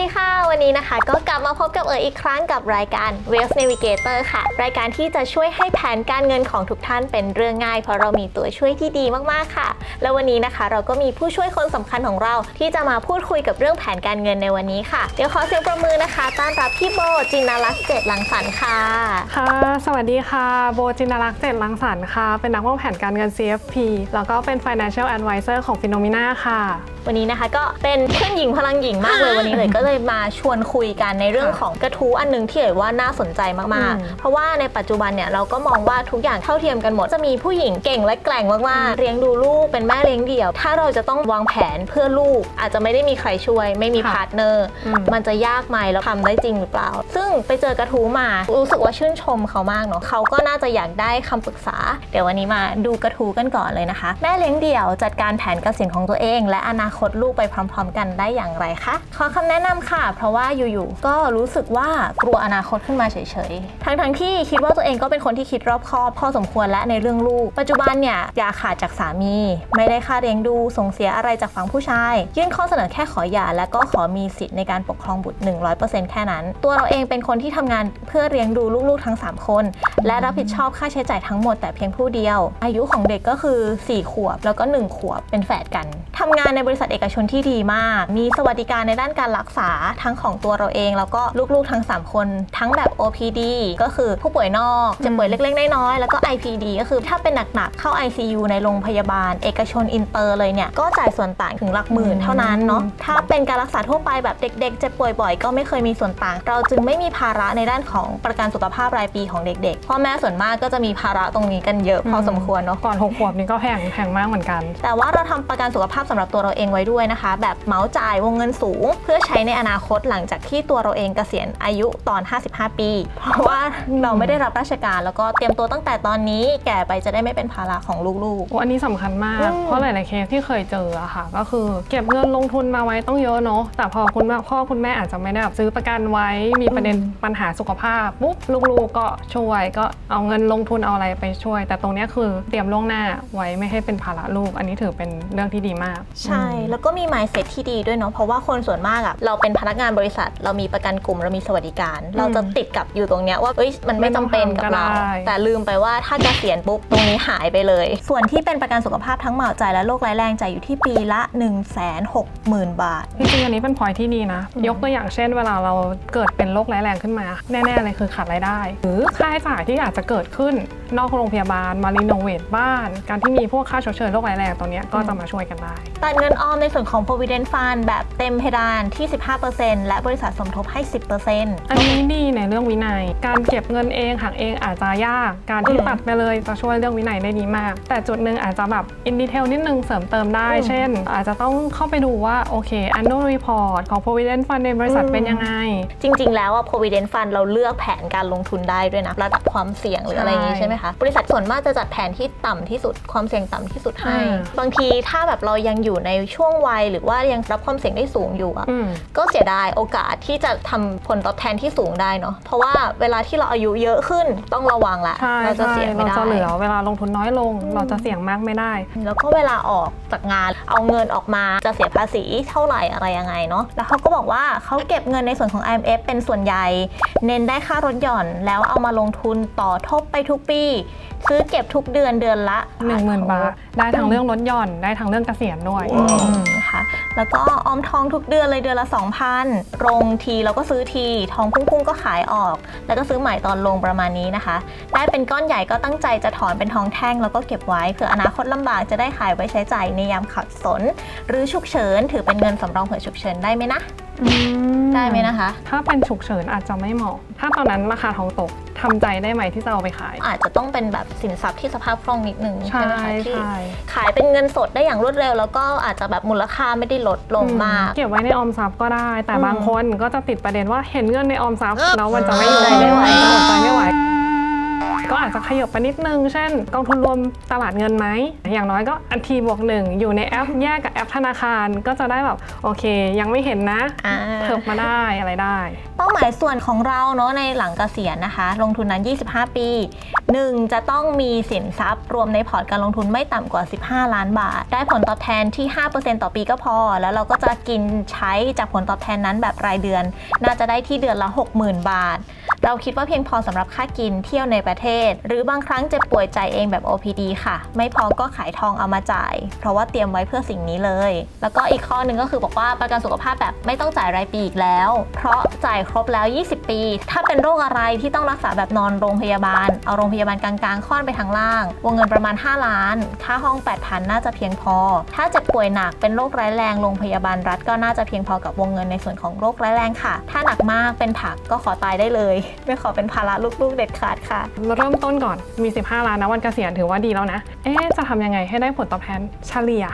ดีค่ะ วันนี้นะคะ ก็กลับมาพบกับเอ๋ยอีกครั้งกับรายการ Wealth Navigator ค่ะ รายการที่จะช่วยให้แผนการเงินของทุกท่านเป็นเรื่องง่าย เพราะเรามีตัวช่วยที่ดีมากๆค่ะ แล้ววันนี้นะคะ เราก็มีผู้ช่วยคนสำคัญของเรา ที่จะมาพูดคุยกับเรื่องแผนการเงินในวันนี้ค่ะ เดี๋ยวขอเสียงประมือนะคะ ต้อนรับพี่โบจินาลักษ์เจตลังสรรค์ค่ะค่ะ สวัสดีค่ะโบจินารักษ์เจตลังสรรค์ค่ะ เป็นนักวางแผนการเงิน CFP แล้วก็เป็น Financial Advisor ของ Phenomena ค่ะ วันนี้นะคะ ก็เป็นเพื่อนหญิงพลังหญิงมากเลยวันนี้เลยก็เลยมาชวนคุยกันในเรื่องของกระทู้อันหนึงที่เอ๋ยว่าน่าสนใจมากอืมๆเพราะว่าในปัจจุบันเนี่ยเราก็มองว่าทุกอย่างเท่าเทียมกันหมดจะมีผู้หญิงเก่งและแกร่งมากๆเลี้ยงดูลูกเป็นแม่เลี้ยงเดี่ยว ถ้าเราจะต้องวางแผนเพื่อลูก อาจจะไม่ได้มีใครช่วย ไม่มีพาร์ทเนอร์อืมมันจะยากไหมแล้วทำได้จริงหรือเปล่า ซึ่งไปเจอกระทู้มา รู้สึกว่าชื่นชมเขามากเนาะเขาก็น่าจะอยากได้คำปรึกษา เดี๋ยววันนี้มาดูกระทู้กันก่อนเลยนะคะ แม่เลี้ยงเดี่ยวจัดการแผนเกษียณของตัวเอง และอนาคตลูกไปพร้อม ๆ กันได้อย่างไรคะขอคำแนะนำค่ะ เพราะว่าอยู่ๆก็รู้สึกว่ากลัวอนาคตขึ้นมาเฉยๆ ทั้งๆที่คิดว่าตัวเองก็เป็นคนที่คิดรอบคอบพอสมควรและในเรื่องลูก ปัจจุบันเนี่ยอย่าขาดจากสามี ไม่ได้ค่าเลี้ยงดูส่งเสียอะไรจากฝั่งผู้ชาย ยื่นข้อเสนอแค่ขอหย่าและก็ขอมีสิทธิ์ในการปกครองบุตร 100%แค่นั้น ตัวเราเองเป็นคนที่ทำงานเพื่อเลี้ยงดูลูกๆทั้ง 3 คน และรับผิดชอบค่าใช้จ่ายทั้งหมดแต่เพียงผู้เดียว อายุของเด็กก็คือ 4 ขวบแล้วก็ 1 ขวบเป็นแฝดกันทำงานในบริษัทเอกชนที่ดีมาก มีสวัสดิการในด้านการรักษาทั้งของตัวเราเอง แล้วก็ลูกๆทั้ง 3 คน ทั้งแบบ OPD ก็คือผู้ป่วยนอกเจะป่วยเล็กๆ น้อยๆ แล้วก็ IPD ก็คือถ้าเป็นหนักๆ เข้า ICU ในโรงพยาบาล เอกชนอินเตอร์เลยเนี่ย ก็จ่ายส่วนต่างถึงหลักหมื่นเท่านั้นเนาะถ้าเป็นการรักษาทั่วไปแบบเด็กๆเจ็บป่วยบ่อยก็ไม่เคยมีส่วนต่าง เราจึงไม่มีภาระในด้านของประกันสุขภาพรายปีของเด็กๆพ่อแม่ส่วนมากก็จะมีภาระตรงนี้กันเยอะพอสมควรเนาะก่อน6ขวบนี่ก็แพงแพงมากเหมือนกัน แต่ว่าเราทำประกันสุขภาพสำหรับตัวเราเองไว้ด้วยนะคะ แบบเหมาจ่ายวงเงินสูง เพื่อใช้ในอนาคตหลังจากที่ตัวเราเองเกษียณอายุตอน 55 ปี เพราะว่าเราไม่ได้รับราชการแล้วก็เตรียมตัวตั้งแต่ตอนนี้แก่ไปจะได้ไม่เป็นภาระของลูกโอ้อันนี้สำคัญมากอืมเพราะหลายๆเคสที่เคยเจออะค่ะ ก็คือเก็บเงินลงทุนมาไว้ต้องเยอะเนาะแต่พอคุณแม่พ่อคุณแม่อาจจะไม่ได้แบบซื้อประกันไว้มีประเด็นปัญหาสุขภาพปุ๊บลูกๆก็ช่วยก็เอาเงินลงทุนเอาอะไรไปช่วย แต่ตรงเนี้ยคือเตรียมล่วงหน้าไว้ไม่ให้เป็นภาระลูก อันนี้ถือเป็นเรื่องที่ดีมากๆใช่แล้วก็มี mindset ที่ดีด้วยเนาะเพราะว่าคนส่วนมากอะเราเป็นพนักงานบริษัท เรามีประกันกลุ่มเรามีสวัสดิการ เราจะติดกับอยู่ตรงเนี้ยว่าเอ้ยมันไม่จำเป็นกับเรา ไม่ต้องทำก็ได้ แต่ลืมไปว่าถ้าเกษียณปุ๊บตรงนี้หายไปเลย ส่วนที่เป็นประกันสุขภาพทั้งเหมาจ่ายและโรคร้ายแรงจ่ายอยู่ที่ปีละ 1 6 0 0 0 0 บาท จริงๆอันนี้เป็นพอยที่ดีนะ ยกตัวอย่างเช่นเวลาเราเกิดเป็นโรคร้ายแรงขึ้นมา แน่ๆเลยคือขาดรายได้ หรือค่าใช้จ่ายที่อาจจะเกิดขึ้นนอกโรงพยาบาลมารีโนเวทบ้าน การที่มีพวกค่าชดเชยโรคร้ายแรงตรงเนี้ยก็จะมาช่วยกันได้ตัดเงินออมในส่วนของ provident fund แบบเต็มเพดานที่ 15%และบริษัทสมทบให้ 10%อันนี้ดีในเรื่องวินัย การเก็บเงินเองหักเองอาจจะยาก การที่อืมตัดไปเลยจะช่วยเรื่องวินัยได้ดีมาก แต่จุดหนึ่งอาจจะแบบอินดีเทลนิดนึงเสริมเติมได้อืมเช่น อาจจะต้องเข้าไปดูว่าโอเค annual report ของ provident fund ในบริษัทอืมเป็นยังไง จริง ๆ แล้วอะ provident fund เราเลือกแผนการลงทุนได้ด้วยนะระดับความเสี่ยงหรืออะไรอย่างงี้ใช่ใช่ไหมคะบริษัทส่วนมากจะจัดแผนที่ต่ำที่สุดความเสี่ยงต่ำที่สุดให้อ่าบางทีถ้าแบบเรายังอยู่ในช่วงวัยหรือว่ายังรับความเสี่ยงได้สูงอยู่อะอืมก็เสียดายโอกาสที่จะทำผลตอบแทนที่สูงได้เนาะเพราะว่าเวลาที่เราอายุเยอะขึ้นต้องระวังละใช่เราจะใช่เสียไม่เราได้จะเหลือเวลาลงทุนน้อยลง เราจะเสี่ยงมากไม่ได้ แล้วก็เวลาออกจากงานเอาเงินออกมาจะเสียภาษีเท่าไหร่อะไรยังไงเนาะแล้วเขาก็บอกว่าเขาเก็บเงินในส่วนของ IMF เป็นส่วนใหญ่ เน้นได้ค่ารถหย่อน แล้วเอามาลงทุนต่อทบไปทุกปี ซื้อเก็บทุกเดือนเดือนละ10,000บาทได้ทั้งเรื่องลดหย่อนได้ทั้งเรื่องเกษียณด้วยอืมนะคะ แล้วก็ออมทองทุกเดือนเลยเดือนละ 2,000ลงทีเราก็ซื้อที ทองพุ่งๆก็ขายออก แล้วก็ซื้อใหม่ตอนลงประมาณนี้นะคะ ได้เป็นก้อนใหญ่ก็ตั้งใจจะถอนเป็นทองแท่งแล้วก็เก็บไว้เผื่ออนาคตลำบากจะได้ขายไว้ใช้จ่ายในยามขัดสน หรือฉุกเฉินถือเป็นเงินสำรองเผื่อฉุกเฉินได้ไหมนะ ได้ไหมนะคะ ถ้าเป็นฉุกเฉินอาจจะไม่เหมาะ ถ้าตอนนั้นราคาทองตกทำใจได้ไหมที่จะเอาไปขาย อาจจะต้องเป็นแบบสินทรัพย์ที่สภาพคล่องนิดนึงใช่ไหมคะที่ ใช่ ขายเป็นเงินสดได้อย่างรวดเร็ว แล้วก็อาจจะแบบมูลค่าไม่ได้ลดลงมาก เก็บไว้ในออมทรัพย์ก็ได้ แต่อืมบางคนก็จะติดประเด็นว่าเห็นเงินในออมทรัพย์แล้วมันจะไม่อยู่ใจไม่ไหวจะอดใจไม่ไหว ก็อาจจะขยับไปนิดนึง เช่น กองทุนรวมตลาดเงินไหม อย่างน้อยก็อันทีบวกหนึ่งอยู่ในแอปแยกกับแอปธนาคารก็จะได้แบบโอเค ยังไม่เห็นนะอ่า เถิบมาได้อะไรได้ เป้าหมายส่วนของเราเนาะในหลังเกษียณนะคะ ลงทุนนั้น 25 ปี 1. จะต้องมีสินทรัพย์ รวมในพอร์ตการลงทุนไม่ต่ำกว่า 15 ล้านบาท ได้ผลตอบแทนที่ 5%ต่อปีก็พอ แล้วเราก็จะกินใช้จากผลตอบแทนนั้นแบบรายเดือน น่าจะได้ที่เดือนละ 60,000 บาทเราคิดว่าเพียงพอสำหรับค่ากินเที่ยวในประเทศ หรือบางครั้งเจ็บป่วยใจเองแบบ OPD ค่ะ ไม่พอก็ขายทองเอามาจ่าย เพราะว่าเตรียมไว้เพื่อสิ่งนี้เลย แล้วก็อีกข้อหนึ่งก็คือบอกว่าประกันสุขภาพแบบไม่ต้องจ่ายรายปีอีกแล้ว เพราะจ่ายครบแล้ว 20 ปี ถ้าเป็นโรคอะไรที่ต้องรักษาแบบนอนโรงพยาบาล เอาโรงพยาบาลกลางๆค่อนไปทางล่าง วงเงินประมาณ 5 ล้าน ค่าห้อง 8,000 น่าจะเพียงพอ ถ้าเจ็บป่วยหนักเป็นโรคร้ายแรงโรงพยาบาลรัฐก็น่าจะเพียงพอกับวงเงินในส่วนของโรคร้ายแรงค่ะ ถ้าหนักมากเป็นผักก็ขอตายได้เลยไม่ขอเป็นภาระลูกๆเด็ดขาดค่ะเริ่มต้นก่อนมี 15 ล้านนะวันเกษียณถือว่าดีแล้วนะ เอ๊ะจะทำยังไงให้ได้ผลตอบแทนเฉลี่ย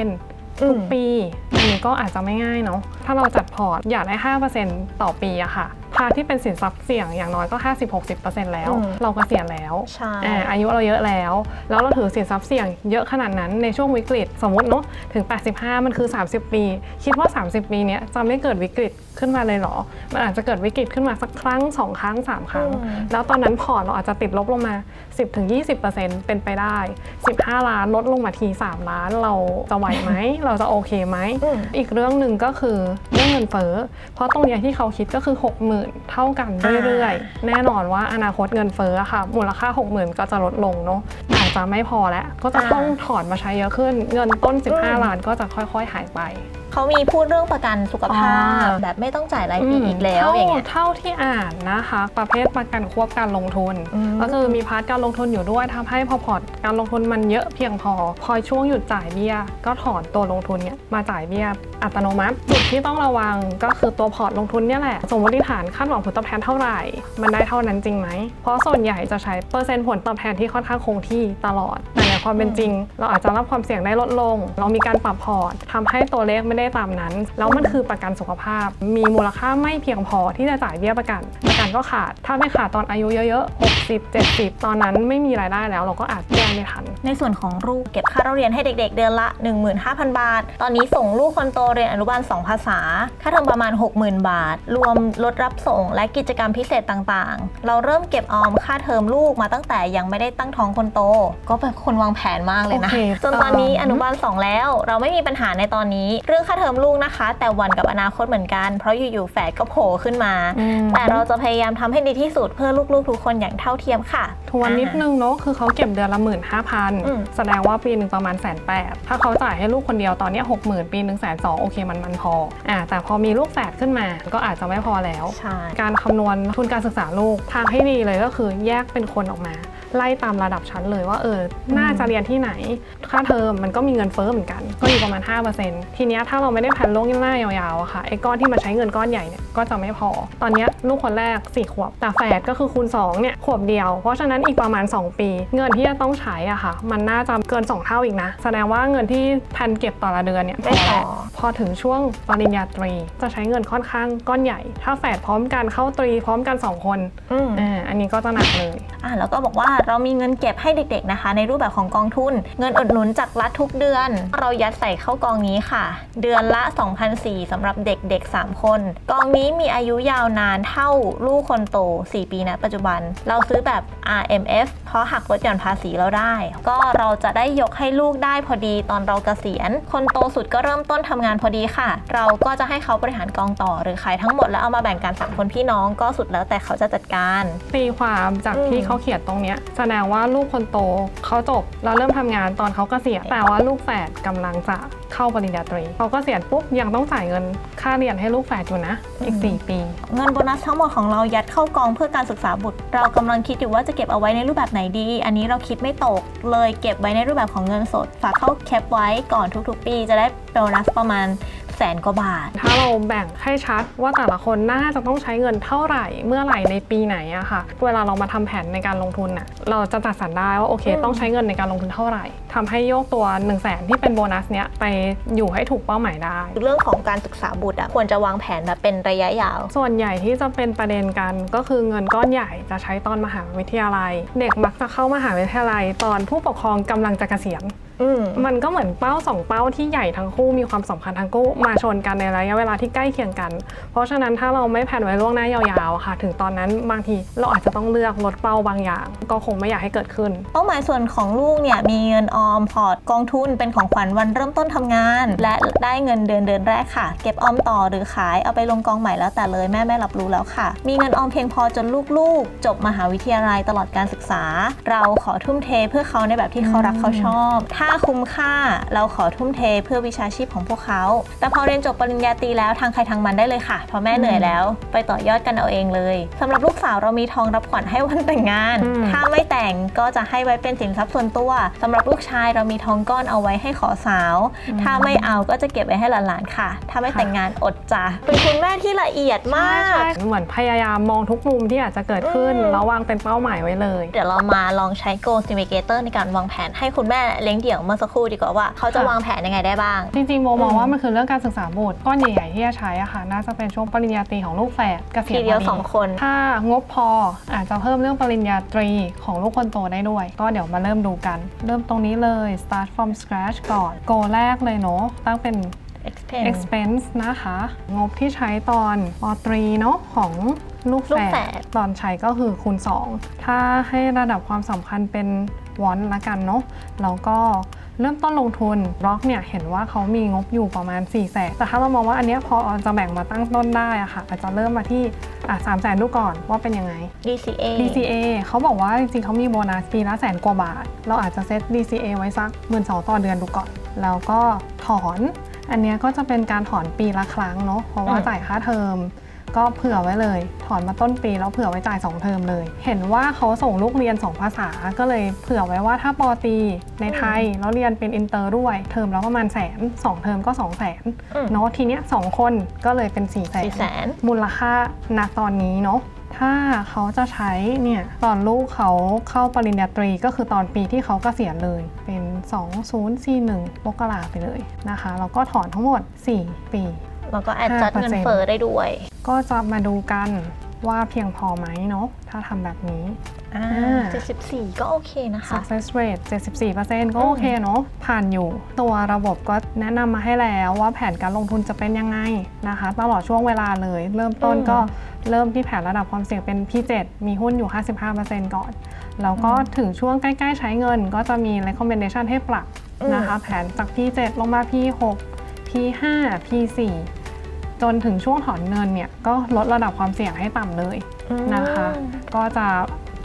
5%ทุกปีอันนี้ก็อาจจะไม่ง่ายเนาะถ้าเราจัดพอร์ตอยากได้ 5%ต่อปีอะค่ะพาที่เป็นสินทรัพย์เสี่ยงอย่างน้อยก็ 50-60%แล้วอืมเราเกษียณแล้วใช่อ่าอายุเราเยอะแล้ว แล้วเราถือสินทรัพย์เสี่ยงเยอะขนาดนั้นในช่วงวิกฤตสมมติเนาะถึง 85 มันคือ 30 ปี คิดว่า 30 ปีเนี้ยจะไม่เกิดวิกฤตขึ้นมาเลยเหรอ มันอาจจะเกิดวิกฤตขึ้นมาสักครั้ง 2 ครั้ง 3 ครั้งอืมแล้วตอนนั้นพอร์ตเราอาจจะติดลบลงมา 10-20%เป็นไปได้ 15 ล้านลดลงมาที 3 ล้านเราจะไหวไหม เราจะโอเคไหมอืมอีกเรื่องหนึ่งก็คือเรื่องเงินเฟ้อ เพราะตรงเนี้ยที่เขาคิดก็คือ 60,000เท่ากันเรื่อยๆ แน่นอนว่าอนาคตเงินเฟ้ออะค่ะ มูลค่า 60,000 ก็จะลดลงเนาะอาจจะไม่พอแล้ว ก็จะต้องถอนมาใช้เยอะขึ้น เงินต้น 15 ล้านก็จะค่อย ๆ หายไป เขามีพูดเรื่องประกันสุขภาพอ่าแบบไม่ต้องจ่ายรายปีอีกแล้วเท่าอย่างเงี้ยเท่าที่อ่านนะคะ ประเภทประกันควบการลงทุนอืมก็คือมีพาร์ทการลงทุนอยู่ด้วยทำให้พอพอร์ตการลงทุนมันเยอะเพียงพอ พอช่วงหยุดจ่ายเบี้ย ก็ถอนตัวลงทุนเนี่ยมาจ่ายเบี้ยอัตโนมัติจุดที่ต้องระวังก็คือตัวพอร์ตลงทุนเนี่ยแหละ สมมติฐานคาดหวังผลตอบแทนเท่าไหร่ มันได้เท่านั้นจริงไหม เพราะส่วนใหญ่จะใช้เปอร์เซ็นต์ผลตอบแทนที่ค่อนข้างคงที่ตลอด แต่ในความเป็นจริง เราอาจจะรับความเสี่ยงได้ลดลง เรามีการปรับพอร์ตทำให้ตัวเลขไม่ได้ตามนั้น แล้วมันคือประกันสุขภาพ มีมูลค่าไม่เพียงพอที่จะจ่ายเบี้ยประกัน ประกันก็ขาด ถ้าไม่ขาดตอนอายุเยอะๆ 60 70 ตอนนั้นไม่มีรายได้แล้ว เราก็อาจแก้ไม่ทัน ในส่วนของลูกเก็บค่าเราเรียนให้เด็ก ๆ เดือนละ 15,000 บาท ตอนนี้ส่งลูกคนโตเรียนอนุบาล 2 ภาษา ค่าเทอมประมาณ 60,000 บาท รวมรถรับส่งและกิจกรรมพิเศษต่างๆ เราเริ่มเก็บออมค่าเทอมลูกมาตั้งแต่ยังไม่ได้ตั้งท้องคนโต ก็เป็นคนวางแผนมากเลยนะโอเคจนตอนนี้อืมอนุบาล 2 แล้ว เราไม่มีปัญหาในตอนนี้เรื่องค่าเทอมลูกนะคะ แต่หวันกับอนาคตเหมือนกัน เพราะอยู่ๆแฝดก็โผล่ขึ้นมา อืม แต่เราจะพยายามทำให้ดีที่สุดเพื่อลูกๆทุกคนอย่างเท่าเทียมค่ะ ทวนนิดนึงเนาะคือเขาเก็บเดือนละหมื่นห้าพันอืม แสดงว่าปีหนึ่งประมาณแสนแปดถ้าเขาจ่ายให้ลูกคนเดียวตอนเนี้หกหมื่นปีหนึ่งแสนสองโอเคมันมันพออ่าแต่พอมีลูกแฝดขึ้นมาก็อาจจะไม่พอแล้ว ใช่ การคำนวณทุนการศึกษาลูกทางให้ดีเลยก็คือแยกเป็นคนออกมา ไล่ตามระดับชั้นเลยว่าเออน่าจะเรียนที่ไหน ค่าเทอมมันก็มีเงินเฟ้อเหมือนกัน ก็อยู่ประมาณ 5%ทีเนี้ยถ้าเราไม่ได้แผนล่วงหน้ายาวๆอะค่ะไอ้ก้อนที่มาใช้เงินก้อนใหญ่เนี่ยก็จะไม่พอ ตอนเนี้ยลูกคนแรก 4 ขวบ แต่แฝดก็คือคูณ2เนี่ยขวบเดียว เพราะฉะนั้นอีกประมาณ 2 ปี เงินที่จะต้องใช้อะค่ะ มันน่าจะเกิน 2 เท่าอีกนะ แสดงว่าเงินที่แผนเก็บต่อละเดือนเนี่ยพไม่อพอแล้วพอถึงช่วงปริญญาตรี จะใช้เงินค่อนข้างก้อนใหญ่ ถ้าแฝดพร้อมกันเข้าตรีพร้อมกันสองคนอืมอ่าอันนี้ก็จะหนักเลยอะแล้วก็บอกว่าเรามีเงินเก็บให้เด็กๆนะคะ ในรูปแบบของกองทุน เงินอุดหนุนจากรัฐทุกเดือน เรายัดใส่เข้ากองนี้ค่ะ เดือนละ 2,004สำหรับเด็กๆ 3 คน กองนี้มีอายุยาวนานเท่าลูกคนโต 4 ปีนะปัจจุบัน เราซื้อแบบ RMF เพราะหักลดหย่อนภาษีเราได้ ก็เราจะได้ยกให้ลูกได้พอดีตอนเราเกษียณ คนโตสุดก็เริ่มต้นทำงานพอดีค่ะ เราก็จะให้เขาบริหารกองต่อหรือขายทั้งหมดแล้วเอามาแบ่งกันสามคนพี่น้องก็สุดแล้วแต่เขาจะจัดการตีความจากที่เขาเขียนตรงเนี้ยแสดงว่าลูกคนโตเขาจบแล้วเริ่มทำงานตอนเขาเกษียณแต่ว่าลูกแฝดกำลังจะเข้าปริญญาตรีเขากเกษียณปุ๊บยังต้องจ่ายเงินค่าเรียนให้ลูกแฝดอยู่นะอีก 4 ปี เงินโบนัสทั้งหมดของเรายัดเข้ากองเพื่อการศึกษาบุตร เรากำลังคิดอยู่ว่าจะเก็บเอาไว้ในรูปแบบไหนดี อันนี้เราคิดไม่ตกเลยเก็บไว้ในรูปแบบของเงินสด ฝากเข้าแคปไว้ก่อนทุกๆ ปี จะได้โบนัสประมาณ แสนกว่าบาท ถ้าเราแบ่งให้ชัดว่าแต่ละคนน่าจะต้องใช้เงินเท่าไหร่เมื่อไหร่ในปีไหนอะค่ะ เวลาเรามาทำแผนในการลงทุนน่ะเราจะจัดสรรได้ว่าโอเคอืมต้องใช้เงินในการลงทุนเท่าไหร่ทำให้โยกตัว1นึ่งแสนที่เป็นโบนัสเนี้ยไปอยู่ให้ถูกเป้าหมายได้ เรื่องของการศึกษาบุตรอะควรจะวางแผนแบบเป็นระยะยาว ส่วนใหญ่ที่จะเป็นประเด็นกันก็คือเงินก้อนใหญ่จะใช้ตอนมหาวิทยาลัย เด็กมักจะเข้ามหาวิทยาลัย ตอนผู้ปกครองกำลังจะเกษียณ อืมมันก็เหมือนเป้าสองเป้าที่ใหญ่ทั้งคู่มีความสำคัญทั้งคู่มาชนกันในระยะเวลาที่ใกล้เคียงกัน เพราะฉะนั้นถ้าเราไม่แผนไว้ล่วงหน้ายาวๆอะค่ะ ถึงตอนนั้นบางทีเราอาจจะต้องเลือกลดเป้าบางอย่าง ก็คงไม่อยากให้เกิดขึ้น เป้าหมายส่วนของลูกเนี่ยมีเงินออมพอร์ตกองทุนเป็นของขวัญวันเริ่มต้นทำงาน และได้เงินเดือนเดือนแรกค่ะ เก็บออมต่อหรือขายเอาไปลงกองใหม่แล้วแต่เลยแม่ไม่รับรู้แล้วค่ะ มีเงินออมเพียงพอจนลูกๆ จบมหาวิทยาลัยตลอดการศึกษา เราขอทุ่มเทเพื่อเขาในแบบที่เขารักเขาชอบถ้าคุ้มค่า เราขอทุ่มเทเพื่อวิชาชีพของพวกเขา แต่พอเรียนจบปริญญาตรีแล้วทางใครทางมันได้เลยค่ะเพราะแม่เหนื่อยแล้ว ไปต่อยอดกันเอาเองเลยสำหรับลูกสาวเรามีทองรับขวัญให้วันแต่งงานอืมถ้าไม่แต่งก็จะให้ไว้เป็นสินทรัพย์ส่วนตัวสำหรับลูกชายเรามีทองก้อนเอาไว้ให้ขอสาว ถ้าไม่เอาก็จะเก็บไว้ให้หลานๆค่ะ ถ้าไม่แต่งงานอดจ้ะเป็นคุณแม่ที่ละเอียดมากเหมือนพยายามมองทุกมุมที่อาจจะเกิดขึ้นอืมแล้ววางเป็นเป้าหมายไว้เลย เดี๋ยวเรามาลองใช้ Goal Navigator ในการวางแผนให้คุณแม่เลี้ยงเดี่ยวเมื่อสักครู่ดีกว่าว่าเขาจะค่ะวางแผนยังไงได้บ้าง จริงๆโมมองอืมว่ามันคือเรื่องการศึกษาบุตรก้อนใหญ่ๆที่จะใช้อะค่ะ น่าจะเป็นช่วงปริญญาตรีของลูกแฝดเกษียณทีเดียวพสองคน ถ้างบพออาจจะเพิ่มเรื่องปริญญาตรีของลูกคนโตได้ด้วย ก็เดี๋ยวมาเริ่มดูกัน เริ่มตรงนี้เลย start from scratch ก่อน โกแรกเลยเนาะตั้งเป็น Expense expense นะคะ งบที่ใช้ตอนปตรีเนาะของลูกลูแฝกแฝดดตอนใช้ก็คือคูณ 2 ถ้าให้ระดับความสำคัญเป็น วอนละกันเนาะแล้วก็เริ่มต้นลงทุนร็อกเนี่ยเห็นว่าเขามีงบอยู่ประมาณ4 0 0แสนแต่ถ้าเรามองว่าอันเนี้ยพอจะแบ่งมาตั้งต้นได้อะค่ะอาจจะเริ่มมาที่อะสามแสนดูก่อนว่าเป็นยังไง DCA DCA เขาบอกว่าจริงๆเขามีโบนัสปีละแสนกว่าบาท เราอาจจะเซต DCA ไว้สักหมื่นสองต่อเดือนดูก่อน แล้วก็ถอน อันเนี้ยก็จะเป็นการถอนปีละครั้งเนาะเพราะว่าอืมจ่ายค่าเทอม ก็เผื่อไว้เลย ถอนมาต้นปีแล้วเผื่อไว้จ่าย 2 เทอมเลย เห็นว่าเขาส่งลูกเรียน 2 ภาษา ก็เลยเผื่อไว้ว่าถ้าปอตรีในไทยแล้วเรียนเป็นอินเตอร์ด้วย เทอมแล้วประมาณแสนสองเทอมก็2 0 0แสนอืมเนาะทีเนี้ยสองคนก็เลยเป็น4ี่แสนสี่แสนมูลค่าณตอนนี้เนาะถ้าเขาจะใช้เนี่ยตอนลูกเขาเข้าปริญญาตรีก็คือตอนปีที่เขาเกษียณเลยเป็น 2041มกราไปเลยนะคะแล้วก็ถอนทั้งหมด 4 ปี แล้วก็แอดจัด5%เงินเฟ้อได้ด้วย ก็จะมาดูกันว่าเพียงพอไหมเนาะถ้าทำแบบนี้อ่าอ่า74 ก็โอเคนะคะ success rate 74%ก็โอเคเนาะผ่านอยู่ ตัวระบบก็แนะนำมาให้แล้วว่าแผนการลงทุนจะเป็นยังไงนะคะ ตลอดช่วงเวลาเลย เริ่มต้นอืมก็เริ่มที่แผนระดับความเสี่ยงเป็น P7 มีหุ้นอยู่ 55%ก่อน แล้วก็ถึงช่วงใกล้ ๆ ใช้เงินก็จะมี recommendation ให้ปรับนะคะ แผนจาก P7 ลงมา P6 P5 P4 จนถึงช่วงถอนเงินเนี่ยก็ลดระดับความเสี่ยงให้ต่ำเลยอืมนะคะ ก็จะ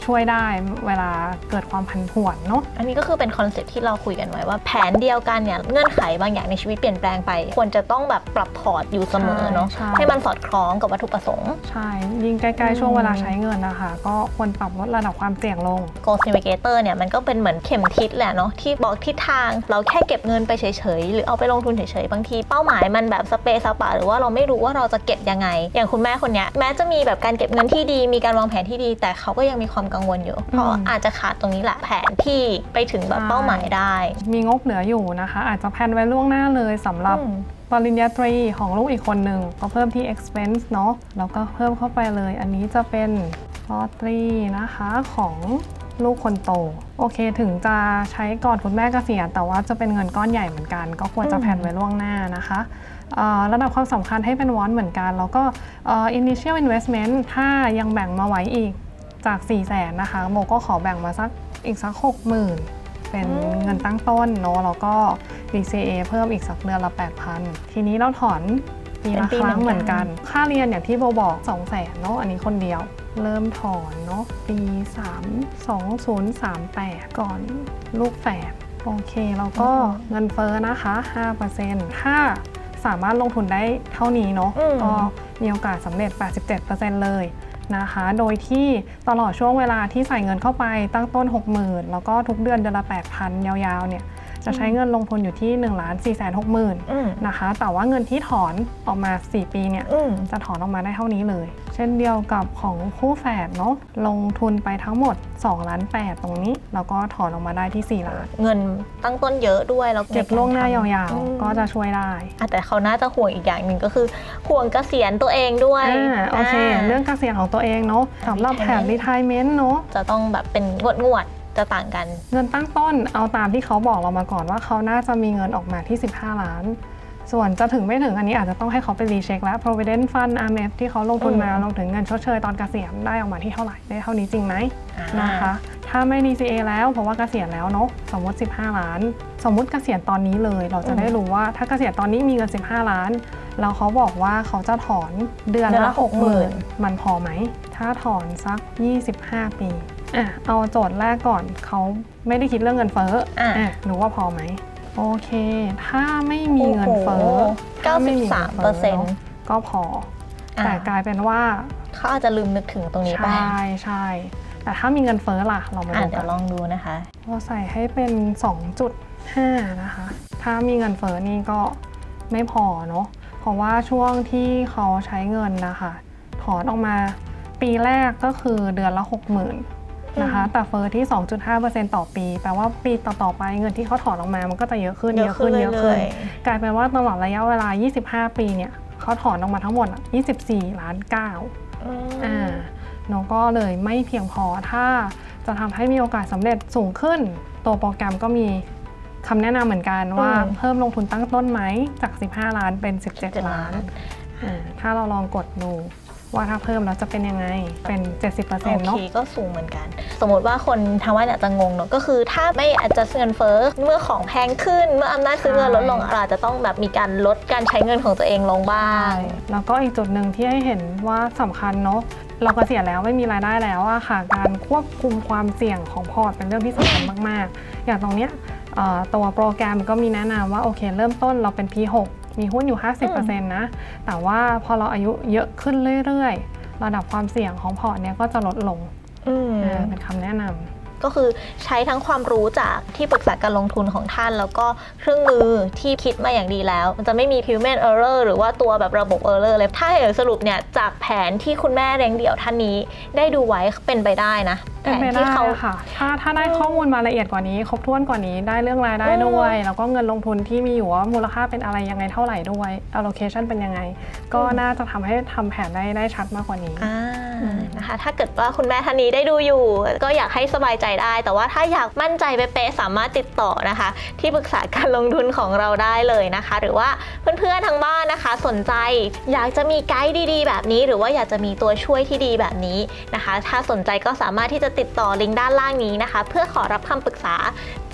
ช่วยได้เวลาเกิดความผันผวนเนาะอันนี้ก็คือเป็นคอนเซ็ปต์ที่เราคุยกันไว้ว่าแผนเดียวกันเนี่ยเงื่อนไขบางอย่างในชีวิตเปลี่ยนแปลงไป ควรจะต้องแบบปรับพอร์ตอยู่เสมอเนาะใช่ให้มันสอดคล้องกับวัตถุประสงค์ ใช่ ยิ่งใกล้ๆ ช่วงเวลาใช้เงินนะคะ ก็ควรปรับลดระดับความเสี่ยงลง Goal Navigator เนี่ยมันก็เป็นเหมือนเข็มทิศแหละเนาะที่บอกทิศทางเราแค่เก็บเงินไปเฉยๆ หรือเอาไปลงทุนเฉยๆ บางทีเป้าหมายมันแบบสเปซสปะหรือว่าเราไม่รู้ว่าเราจะเก็บยังไง อย่างคุณแม่คนเนี้ยแม้จะมีแบบการเก็บเงินที่ดีมีการวางแผนที่ดี แต่เขาก็ยังมีความกังวลอยู่ เพราะอืมอาจจะขาดตรงนี้แหละแผนที่ไปถึงแบบใช่เป้าหมายได้ มีงบเหลืออยู่นะคะ อาจจะแพลนไว้ล่วงหน้าเลยสำหรับอืมปริญญาตรีของลูกอีกคนหนึ่งก็เพิ่มที่ expense เนาะแล้วก็เพิ่มเข้าไปเลย อันนี้จะเป็นปอตรีนะคะของลูกคนโต โอเคถึงจะใช้ก่อนคุณแม่เกษียณแต่ว่าจะเป็นเงินก้อนใหญ่เหมือนกัน ก็ควรจะอืมแผนไว้ล่วงหน้านะคะเอ่อระดับความสำคัญให้เป็นวอนเหมือนกัน แล้วก็เอ่อ initial investment ถ้ายังแบ่งมาไว้อีก จาก4 0 0แสนนะคะโมก็ขอแบ่งมาสักอีกสัก60,000เป็นเงินตั้งต้นเนาะแล้วก็ DCA เพิ่มอีกสักเดือนละ 8,000 ทีนี้เราถอนปีละเป็นปีครั้งเหเหมืมืออนนกักันนค่าเรียนอย่างที่โบบอก2 0 0แสนเนาะอันนี้คนเดียว เริ่มถอนเนาะปี 3 2038 ก่อนลูกแฝดโอเคแล้วก็อืมเงินเฟ้อนะคะ 5%ถ้าสามารถลงทุนได้เท่านี้เนาะอืมก็มีโอกาสสำเร็จ 87%เลย นะคะ โดยที่ตลอดช่วงเวลาที่ใส่เงินเข้าไปตั้งต้น 60,000 แล้วก็ทุกเดือนเดือนละ 8,000 ยาวๆเนี่ย จะใช้เงินลงทุนอยู่ที่1นึ่งล้านสี่แสนหกหมื่นอืมนะคะ แต่ว่าเงินที่ถอนออกมา 4 ปีเนี่ยอืมจะถอนออกมาได้เท่านี้เลย เช่นเดียวกับของคู่แฝดเนาะลงทุนไปทั้งหมด2ล้าน8ตรงนี้ แล้วก็ถอนออกมาได้ที่ 4 ล้าน เงินตั้งต้นเยอะด้วยแล้วเก็บล่วงหน้ายาวอืมๆก็จะช่วยได้อะแต่เขาน่าจะห่วงอีกอย่างหนึ่งก็คือห่วงเกษียณตัวเองด้วยอ่าโอเคาเรื่องเกษียณของตัวเองเนาะสำหรับแผน retirement เนาะจะต้องแบบเป็นงวดงวดๆ จะต่างกัน เงินตั้งต้นเอาตามที่เขาบอกเรามาก่อนว่าเขาน่าจะมีเงินออกมาที่ 15 ล้าน ส่วนจะถึงไม่ถึงอันนี้อาจจะต้องให้เขาไปรีเช็คแล้ว provident fund RMF ที่เขาลงทุนมาอืมลงถึงเงินชดเชยตอนเกษียณได้ออกมาที่เท่าไหร่ได้เท่านี้จริงไหมอ่านนะคะ ถ้าไม่ DCA แล้วเพราะว่าเกษียณแล้วเนาะสมมติ 15 ล้าน สมมติเกษียณตอนนี้เลย เราจะได้รู้ว่าถ้าเกษียณตอนนี้มีเงิน 15 ล้านแล้วเขาบอกว่าเขาจะถอนเดือนเดือนละละ60,000 60,000มันพอไหม ถ้าถอนสัก 25 ปี อะเอาโจทย์แรกก่อนเขาไม่ได้คิดเรื่องเงินเฟ้ออะ อะหนูว่าพอไหมโอเค ถ้าไม่มีเงินเฟ้อโอ้โหถ้าไม่มีงินฟ้93%นอะก็พอ อะ แต่กลายเป็นว่า เขาอาจจะลืมนึกถึงตรงนี้ใชไป่ใช่แต่ถ้ามีเงินเฟ้อล่ะ เรามาอะดูเดี๋กัยวนลองดูนะคะ เราใส่ให้เป็น 2.5 นะคะ ถ้ามีเงินเฟ้อนี่ก็ไม่พอเนาะเพราะว่าช่วงที่เขาใช้เงินนะคะ ถอนออกมาปีแรกก็คือเดือนละ 60,000 นะคะแต่เฟ้อที่ 2.5%ต่อปี แปลว่าปีต่อๆไปเงินที่เขาถอนออกมามันก็จะเยอะขึ้นเยอะขึ้นเยอะขึ้นเรื่อยกลายเป็นว่าตลอดระยะเวลา 25 ปีเนี่ยเขาถอนออกมาทั้งหมดอะ24 ล้าน9ๆอืมอ่าน้องก็เลยไม่เพียงพอถ้าจะทำให้มีโอกาสสำเร็จสูงขึ้น ตัวโปรแกรมก็มีคำแนะนำเหมือนกันว่าอืมเพิ่มลงทุนตั้งต้นไหมจาก 15 ล้านเป็น 17 ล้านอ่าถ้าเราลองกดดู ว่าถ้าเพิ่มแล้วจะเป็นยังไง เป็น 70%โอเนาะเคก็สูงเหมือนกัน สมมติว่าคนทางว่านอาจจะงงเนอะก็คือถ้าไม่อาจจะเงินเฟ้อเมื่อของแพงขึ้น เมื่ออำนาจซื้อเงินลดลงเราอาจจะต้องแบบมีการลดการใช้เงินของตัวเองลงบ้าง แล้วก็อีกจุดหนึ่งที่ให้เห็นว่าสำคัญเนาะ เราเกษียณแล้วไม่มีรายได้แล้วอะค่ะ การควบคุมความเสี่ยงของพอร์ตเป็นเรื่องที่สำคัญมาก ๆ อย่างตรงเนี้ยเอ่อตัวโปรแกรมก็มีแนะนำว่าโอเค เริ่มต้นเราเป็น P6 มีหุ้นอยู่ 50%นะ แต่ว่าพอเราอายุเยอะขึ้นเรื่อยๆ ระดับความเสี่ยงของพอร์ตเนี้ยก็จะลดลงอืมอ่าเป็นคำแนะนำก็คือใช้ทั้งความรู้จากที่ปรึกษาการลงทุนของท่าน แล้วก็เครื่องมือที่คิดมาอย่างดีแล้ว มันจะไม่มี human error หรือว่าตัวแบบระบบ error เลย ถ้าเหตุสรุปเนี่ย จากแผนที่คุณแม่เลี้ยงเดี่ยวท่านนี้ ได้ดูไว้เป็นไปได้นะ เป็นไปแผนได้ที่เขาค่ะ ถ้าถ้าได้ข้อมูลมาละเอียดกว่านี้ ครบถ้วนกว่านี้ได้เรื่องรายได้อืมด้วย แล้วก็เงินลงทุนที่มีอยู่ว่ามูลค่าเป็นอะไรยังไงเท่าไหร่ด้วย allocation เป็นยังไง ก็น่าจะทำให้ทำแผนได้ได้ชัดมากกว่านี้อ่าอืมนะคะ ถ้าเกิดว่าคุณแม่ท่านนี้ได้ดูอยู่ ก็อยากให้สบายใจได้ แต่ว่าถ้าอยากมั่นใจเป๊ะๆสามารถติดต่อนะคะ ที่ปรึกษาการลงทุนของเราได้เลยนะคะ หรือว่าเพื่อนๆทางบ้านนะคะ สนใจอยากจะมีไกด์ดี ๆ แบบนี้ หรือว่าอยากจะมีตัวช่วยที่ดีแบบนี้นะคะ ถ้าสนใจก็สามารถที่จะติดต่อลิงก์ด้านล่างนี้นะคะ เพื่อขอรับคำปรึกษา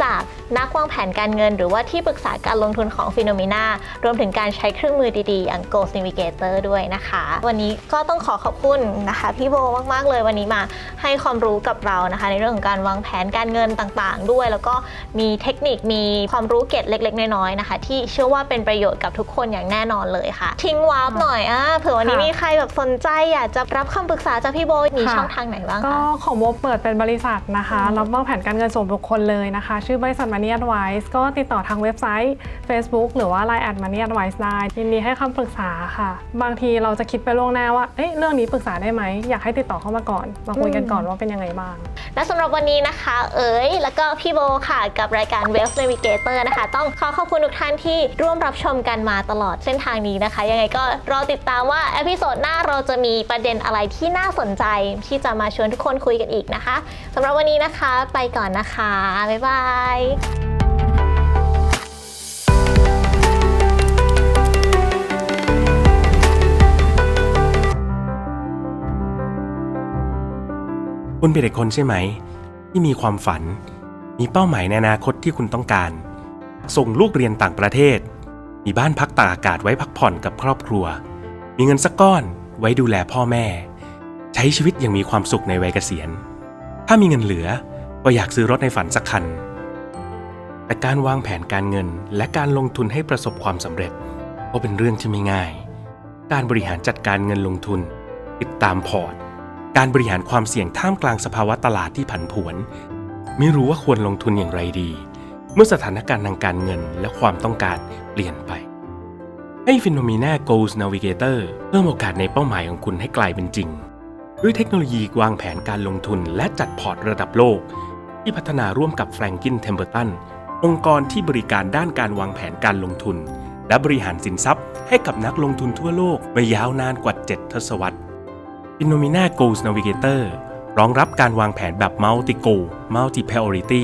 จากนักวางแผนการเงิน หรือว่าที่ปรึกษาการลงทุนของฟิโนเมนารวมถึงการใช้เครื่องมือดีๆอย่าง Goals Navigator ด้วยนะคะ วันนี้ก็ต้องขอขอบคุณนะคะ พี่โบมากๆเลยวันนี้มาให้ความรู้กับเรานะคะ ในเรื่องของการวางแผนการเงินต่างๆ ด้วย แล้วก็มีเทคนิคมีความรู้เก็ดเล็ก ๆ น้อยๆนะคะ ที่เชื่อว่าเป็นประโยชน์กับทุกคนอย่างแน่นอนเลยค่ะ ทิ้งวาร์ปหน่อยอะเผื่อวันนี้มีใครแบบสนใจอยากจะรับคำปรึกษาจากพี่โบมีช่องทางไหนบ้างก็ของโบเปิดเป็นบริษัทนะคะอืมรับวางแผนการเงินส่วนบุคคลเลยนะคะ ชื่อบริษัท Money Advice ก็ติดต่อทางเว็บไซต์ Facebook หรือว่า Line at Money Advice ได้ยินดีให้คำปรึกษาค่ะ บางทีเราจะคิดไปล่วงหน้าว่าเอ้ยเรื่องนี้ปรึกษาได้ไหม อยากให้ติดต่อเข้ามาก่อน มาคุยกันก่อนว่าเป็นยังไงบ้าง และสำหรับวันนี้นะคะ เอ๋ยแล้วก็พี่โบค่ะกับรายการ Wealth Navigator นะคะ ต้องขอขอบคุณทุกท่านที่ร่วมรับชมกันมาตลอดเส้นทางนี้นะคะ ยังไงก็รอติดตามว่าเอพิโซดหน้าเราจะมีประเด็นอะไรที่น่าสนใจที่จะมาชวนทุกคนคุยกันอีกนะคะสำหรับวันนี้นะคะไปก่อนนะคะ บ๊ายบายคุณเป็นเด็กคนใช่ไหม ที่มีความฝัน มีเป้าหมายในอนาคตที่คุณต้องการ ส่งลูกเรียนต่างประเทศ มีบ้านพักตากอากาศไว้พักผ่อนกับครอบครัว มีเงินสักก้อนไว้ดูแลพ่อแม่ ใช้ชีวิตอย่างมีความสุขในวัยเกษียณ ถ้ามีเงินเหลือก็อยากซื้อรถในฝันสักคัน แต่การวางแผนการเงินและการลงทุนให้ประสบความสำเร็จก็เป็นเรื่องที่ไม่ง่าย การบริหารจัดการเงินลงทุน ติดตามพอร์ต การบริหารความเสี่ยงท่ามกลางสภาวะตลาดที่ผันผวน ไม่รู้ว่าควรลงทุนอย่างไรดี เมื่อสถานการณ์ทางการเงินและความต้องการเปลี่ยนไป ให้ Phenomena Goals Navigator เพิ่มโอกาสในเป้าหมายของคุณให้กลายเป็นจริง ด้วยเทคโนโลยีวางแผนการลงทุนและจัดพอร์ตระดับโลก ที่พัฒนาร่วมกับ Franklin Templeton องค์กรที่บริการด้านการวางแผนการลงทุน และบริหารสินทรัพย์ให้กับนักลงทุนทั่วโลกมายาวนานกว่า 7 ทศวรรษ Phenomena Goals Navigator รองรับการวางแผนแบบ Multi Goal Multi Priority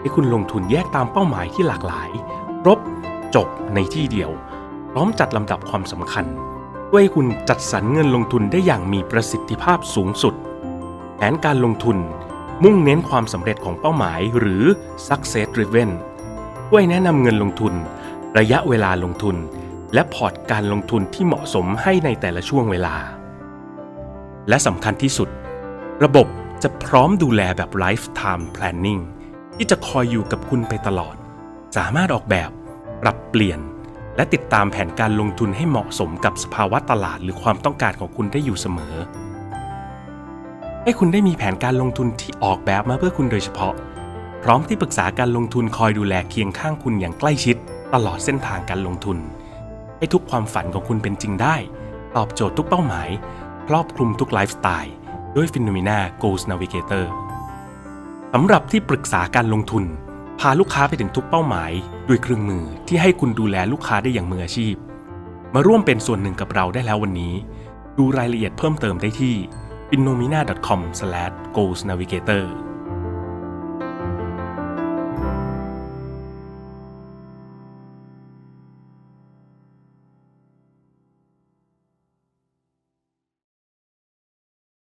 ให้คุณลงทุนแยกตามเป้าหมายที่หลากหลาย ครบ จบในที่เดียว พร้อมจัดลำดับความสำคัญ เพื่อให้คุณจัดสรรเงินลงทุนได้อย่างมีประสิทธิภาพสูงสุด แผนการลงทุนมุ่งเน้นความสำเร็จของเป้าหมายหรือ success driven ช่วยแนะนำเงินลงทุน ระยะเวลาลงทุน และพอร์ตการลงทุนที่เหมาะสมให้ในแต่ละช่วงเวลา และสำคัญที่สุด ระบบจะพร้อมดูแลแบบ lifetime planning ที่จะคอยอยู่กับคุณไปตลอด สามารถออกแบบ ปรับเปลี่ยน และติดตามแผนการลงทุนให้เหมาะสมกับสภาวะตลาดหรือความต้องการของคุณได้อยู่เสมอ ให้คุณได้มีแผนการลงทุนที่ออกแบบมาเพื่อคุณโดยเฉพาะ พร้อมที่ปรึกษาการลงทุนคอยดูแลเคียงข้างคุณอย่างใกล้ชิด ตลอดเส้นทางการลงทุน ให้ทุกความฝันของคุณเป็นจริงได้ ตอบโจทย์ทุกเป้าหมาย ครอบคลุมทุกไลฟ์สไตล์ด้วย Phenomena Goals Navigator สำหรับที่ปรึกษาการลงทุน พาลูกค้าไปถึงทุกเป้าหมายด้วยเครื่องมือที่ให้คุณดูแลลูกค้าได้อย่างมืออาชีพ มาร่วมเป็นส่วนหนึ่งกับเราได้แล้ววันนี้ ดูรายละเอียดเพิ่มเติมได้ที่ p i n o m i n a c o m g o a l s n a v i g a t o r